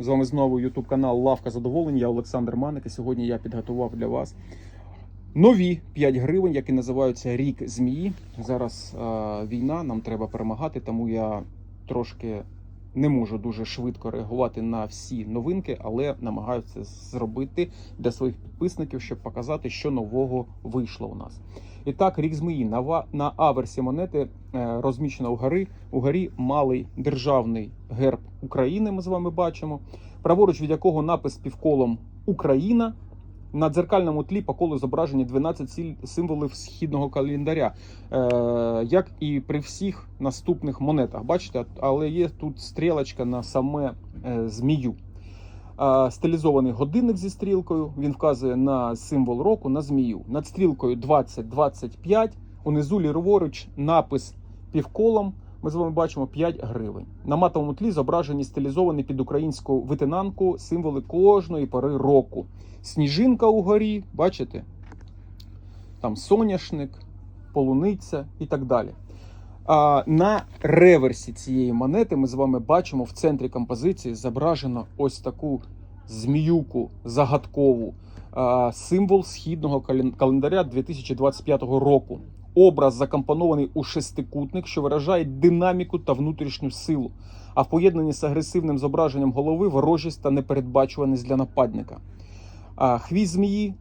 З вами знову YouTube канал Лавка Задоволень. Я Олександр Маник. І сьогодні я підготував для вас нові 5 гривень, які називаються Рік Змії. Зараз е, війна, нам треба перемагати, тому я трошки не можу дуже швидко реагувати на всі новинки, але намагаюся зробити для своїх підписників, щоб показати, що нового вийшло у нас. І так, рік змії на, на аверсі монети е, розміщено вгори. Угорі малий державний герб України. Ми з вами бачимо. Праворуч від якого напис півколом Україна. На дзеркальному тлі по колу зображені 12 символів східного календаря, е, як і при всіх наступних монетах. Бачите, але є тут стрілочка на саме е, змію. Е, Стилізований годинник зі стрілкою. Він вказує на символ року на змію. Над стрілкою 2025. Унизу ліворуч напис півколом. Ми з вами бачимо 5 гривень. На матовому тлі зображені стилізовані під українську витинанку символи кожної пори року. Сніжинка угорі, бачите? Там соняшник, полуниця і так далі. А, на реверсі цієї монети ми з вами бачимо в центрі композиції зображено ось таку зміюку загадкову, символ східного календаря 2025 року. Образ закомпонований у шестикутник, що виражає динаміку та внутрішню силу, а в поєднанні з агресивним зображенням голови ворожість та непередбачуваність для нападника. А хвіст змії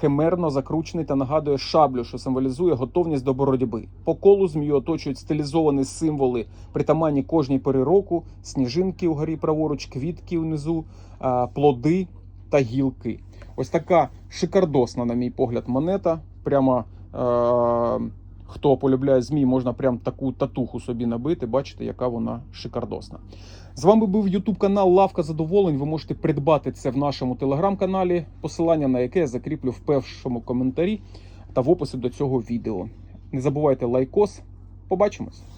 химерно закручений та нагадує шаблю, що символізує готовність до боротьби. По колу змію оточують стилізовані символи, притаманні кожній пори року, сніжинки угорі праворуч, квітки внизу, плоди та гілки. Ось така шикардосна, на мій погляд, монета. Прямо хто полюбляє змій, можна прям таку татуху собі набити. Бачите, яка вона шикардосна. З вами був YouTube канал Лавка Задоволень. Ви можете придбати це в нашому телеграм-каналі, посилання на яке я закріплю в першому коментарі та в описі до цього відео. Не забувайте лайкос. Побачимось!